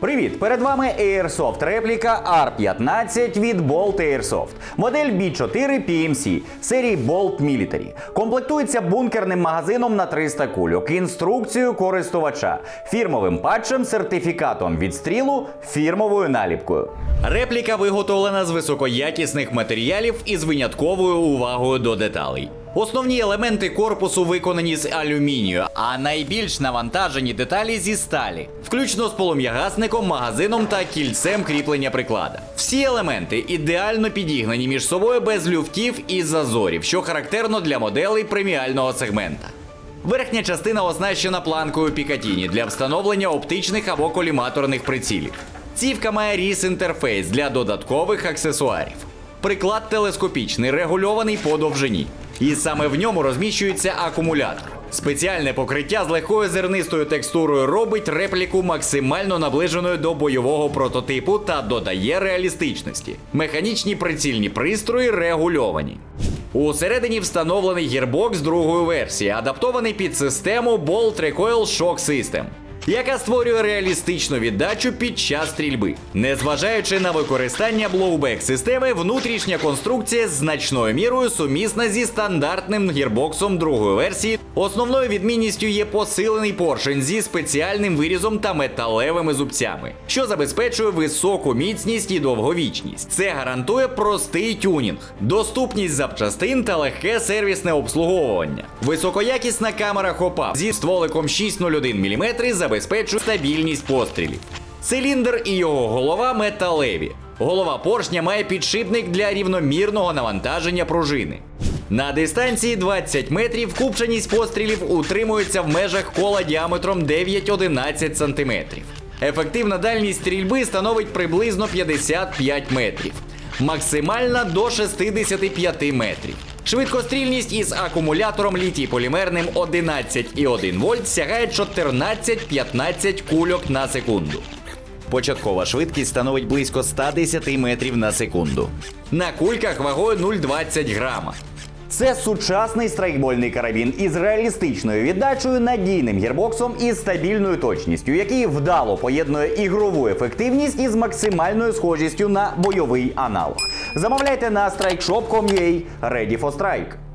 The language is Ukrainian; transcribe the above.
Привіт! Перед вами Airsoft репліка R15 від Bolt Airsoft. Модель B4 PMC серії Bolt Military. Комплектується бункерним магазином на 300 кульок, інструкцією користувача, фірмовим патчем, сертифікатом відстрілу, фірмовою наліпкою. Репліка виготовлена з високоякісних матеріалів і з винятковою увагою до деталей. Основні елементи корпусу виконані з алюмінію, а найбільш навантажені деталі зі сталі, включно з полум'ягасником, магазином та кільцем кріплення приклада. Всі елементи ідеально підігнані між собою без люфтів і зазорів, що характерно для моделей преміального сегмента. Верхня частина оснащена планкою Пікатіні для встановлення оптичних або коліматорних прицілів. Цівка має ріс інтерфейс для додаткових аксесуарів. Приклад телескопічний, регульований по довжині. І саме в ньому розміщується акумулятор. Спеціальне покриття з легкою зернистою текстурою робить репліку максимально наближеною до бойового прототипу та додає реалістичності. Механічні прицільні пристрої регульовані. Усередині встановлений гірбокс другої версії, адаптований під систему Bolt Recoil Shock System, яка створює реалістичну віддачу під час стрільби. Незважаючи на використання блоубек системи, внутрішня конструкція значною мірою сумісна зі стандартним гірбоксом другої версії. Основною відмінністю є посилений поршень зі спеціальним вирізом та металевими зубцями, що забезпечує високу міцність і довговічність. Це гарантує простий тюнінг, доступність запчастин та легке сервісне обслуговування. Високоякісна камера хопа зі стволиком 601 мм забезпечує стабільність пострілів. Циліндр і його голова металеві. Голова поршня має підшипник для рівномірного навантаження пружини. На дистанції 20 метрів купченість пострілів утримується в межах кола діаметром 9-11 см. Ефективна дальність стрільби становить приблизно 55 метрів, максимальна до 65 метрів. Швидкострільність із акумулятором літій полімерним 11,1 вольт сягає 14-15 кульок на секунду. Початкова швидкість становить близько 110 метрів на секунду. На кульках вагою 0,20 грама. Це сучасний страйкбольний карабін із реалістичною віддачею, надійним гірбоксом і стабільною точністю, який вдало поєднує ігрову ефективність із максимальною схожістю на бойовий аналог. Замовляйте на strikeshop.com.ua Ready for Strike.